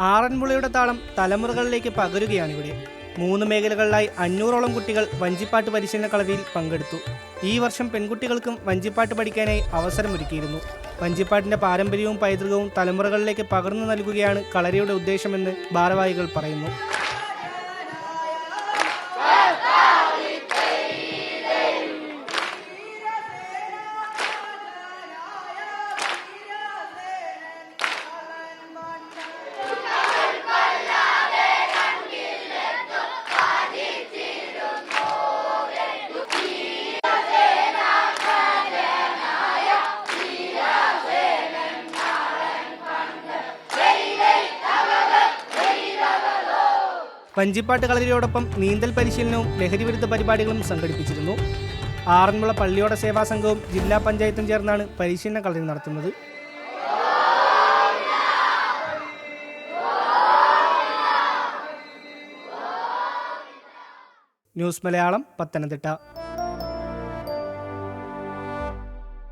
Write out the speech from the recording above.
ആറന്മുളയുടെ താളം തലമുറകളിലേക്ക് പകരുകയാണിവിടെ മൂന്ന് മേഖലകളിലായി അഞ്ഞൂറോളം കുട്ടികൾ വഞ്ചിപ്പാട്ട് പരിശീലന കളരിയിൽ പങ്കെടുത്തു. ഈ വർഷം പെൺകുട്ടികൾക്കും വഞ്ചിപ്പാട്ട് പഠിക്കാനായി അവസരമൊരുക്കിയിരുന്നു. വഞ്ചിപ്പാട്ടിന്റെ പാരമ്പര്യവും പൈതൃകവും തലമുറകളിലേക്ക് പകർന്നു നൽകുകയാണ് കളരിയുടെ ഉദ്ദേശമെന്ന് ഭാരവാഹികൾ പറയുന്നു. വഞ്ചിപ്പാട്ട് കളരിയോടൊപ്പം നീന്തൽ പരിശീലനവും ലഹരിവിരുദ്ധ പരിപാടികളും സംഘടിപ്പിച്ചിരുന്നു. ആറന്മുള പള്ളിയോട സേവാ സംഘവും ജില്ലാ പഞ്ചായത്തും ചേർന്നാണ് പരിശീലന കളരി നടത്തുന്നത്. ന്യൂസ് മലയാളം പത്തനംതിട്ട.